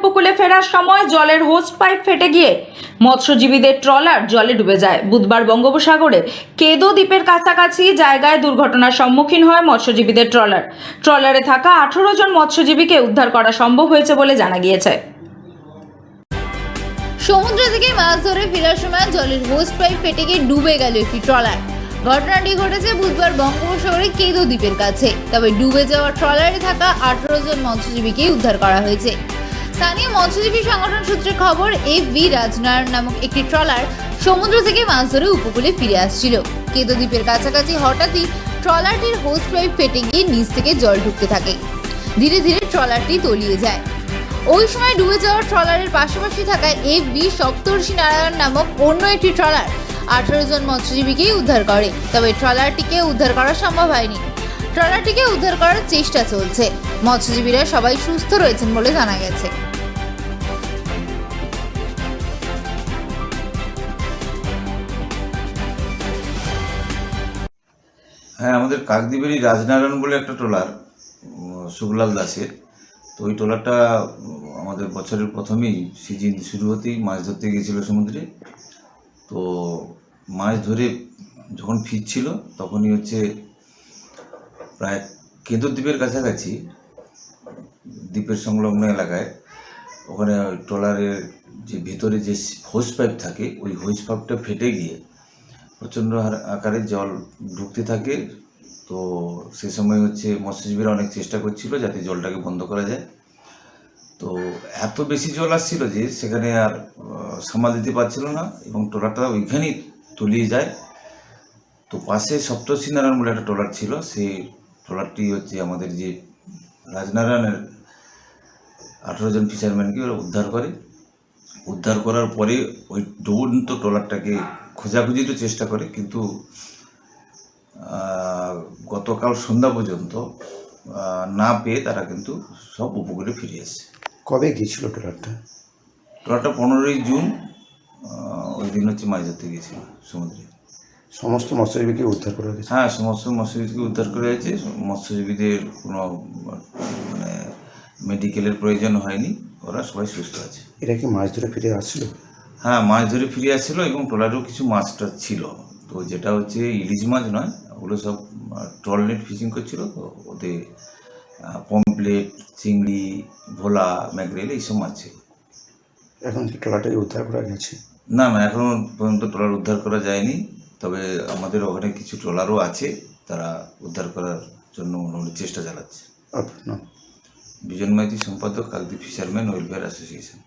উপকূলে ফেরার সময় জলের হোস্ট পাইপ ফেটে গিয়ে মৎস্যজীবীদের ট্রলার জলে ডুবে যায়। বুধবার বঙ্গোপসাগরে কেদো দ্বীপের কাছাকাছি জায়গায় দুর্ঘটনার সম্মুখীন হয় মৎস্যজীবীদের ট্রলার। ট্রলারে থাকা আঠারো জন মৎস্যজীবীকে উদ্ধার করা সম্ভব হয়েছে বলে জানা গিয়েছে। সমুদ্র থেকে মাছ ধরে ফেরার সময় জলের হোস্ট পাইপ ফেটে গিয়ে ডুবে গেল একটি ট্রলার। ঘটনাটি ঘটেছে বুধবার বঙ্গোপসাগরে কেদো দ্বীপের কাছে। তবে ডুবে যাওয়া ট্রলারে থাকা আঠারো জন মৎস্যজীবীকে উদ্ধার করা হয়েছে। স্থানীয় মৎস্যজীবী সংগঠন সূত্রে খবর এফ ভি রাজনারায়ণ নামক একটি ট্রলার সমুদ্র থেকে মাছ ধরে উপকূলে ফিরে আসছিল। কেদো দ্বীপের কাছাকাছি হঠাৎই ট্রলারটির হোস্ট পাইপ ফেটে গিয়ে নিচ থেকে জল ঢুকতে থাকে। ধীরে ধীরে ট্রলারটি তলিয়ে যায়। ওই সময় ডুবে যাওয়া ট্রলারের পাশাপাশি থাকা এফ বি সপ্তর্ষি নারায়ণ নামক অন্য একটি ট্রলার আঠারো জন মৎস্যজীবীকেই উদ্ধার করে। তবে ট্রলারটিকে উদ্ধার করা সম্ভব হয়নি। ট্রলারটিকে উদ্ধার করার চেষ্টা চলছে। মৎস্যজীবীরা সবাই সুস্থ রয়েছেন বলে জানা গেছে। হ্যাঁ আমাদের কাকদ্বীপেরই রাজনারায়ণ বলে একটা ট্রলার উম, সুখলাল দাসের। তো ওই ট্রলারটা আমাদের বছরের প্রথমেই সিজন শুরু হতেই মাছ ধরতে গিয়েছিল সমুদ্রে। তো মাছ ধরে যখন ফিরছিল তখনই হচ্ছে প্রায় কেঁদো দ্বীপের কাছাকাছি, দ্বীপের সংলগ্ন এলাকায়, ওখানে ট্রলারের যে ভিতরে যে হোস পাইপ থাকে, ওই হোস পাইপটা ফেটে গিয়ে প্রচণ্ড আকারে জল ঢুকতে থাকে। তো সে সময় হচ্ছে মৎস্যজীবীরা অনেক চেষ্টা করছিল যাতে জলটাকে বন্ধ করা যায়। তো এত বেশি জল আসছিল যে সেখানে আর সামাল দিতে পারছিল না এবং ট্রলারটা ওইখানেই তলিয়ে যায়। তো পাশে সপ্তর্ষি নারায়ণ বলে একটা ট্রলার ছিল সেই ট্রলারটি হচ্ছে আমাদের যে রাজনারায়ণের আঠেরো জন ফিশারম্যানকে ওরা উদ্ধার করে। উদ্ধার করার পরে ওই ডুবন্ত ট্রলারটাকে খোঁজাখুঁজিরও চেষ্টা করে কিন্তু গতকাল সন্ধ্যা পর্যন্ত না পেয়ে তারা কিন্তু সব উপকূলে ফিরে এসেছে। কবে গিয়েছিল ট্রলারটা? ট্রলারটা পনেরোই জুন ওই দিন হচ্ছে মাছ ধরতে গিয়েছিল সমুদ্রে। সমস্ত মৎস্যজীবীকে উদ্ধার করা গেছে হ্যাঁ সমস্ত মৎস্যজীবীকে উদ্ধার করে হয়েছে মৎস্যজীবীদের কোনো মানে মেডিকেলের প্রয়োজন হয়নি। ওরা সবাই সুস্থ আছে। এরা কি মাছ ধরে ফিরে আসছিল? হ্যাঁ মাছ ধরে ফিরে আসছিল এবং ট্রলারেও কিছু মাছ টাছ ছিল। তো যেটা হচ্ছে ইলিশ মাছ নয় ওগুলো সব ট্রল নেট ফিশিং করছিল। তো ওতে পমপ্লেট চিংড়ি ভোলা ম্যাকরেল এইসব মাছ ছিল। এখন কি ট্রলারটাকে উদ্ধার করা গেছে না না এখনও পর্যন্ত ট্রলার উদ্ধার করা যায়নি। তবে আমাদের ওখানে কিছু ট্রলারও আছে তারা উদ্ধার করার জন্য মোটামুটি চেষ্টা চালাচ্ছে আপনার নাম? বিজন মাইতি সম্পাদক কাকদ্বীপ ফিশারম্যান ওয়েলফেয়ার অ্যাসোসিয়েশন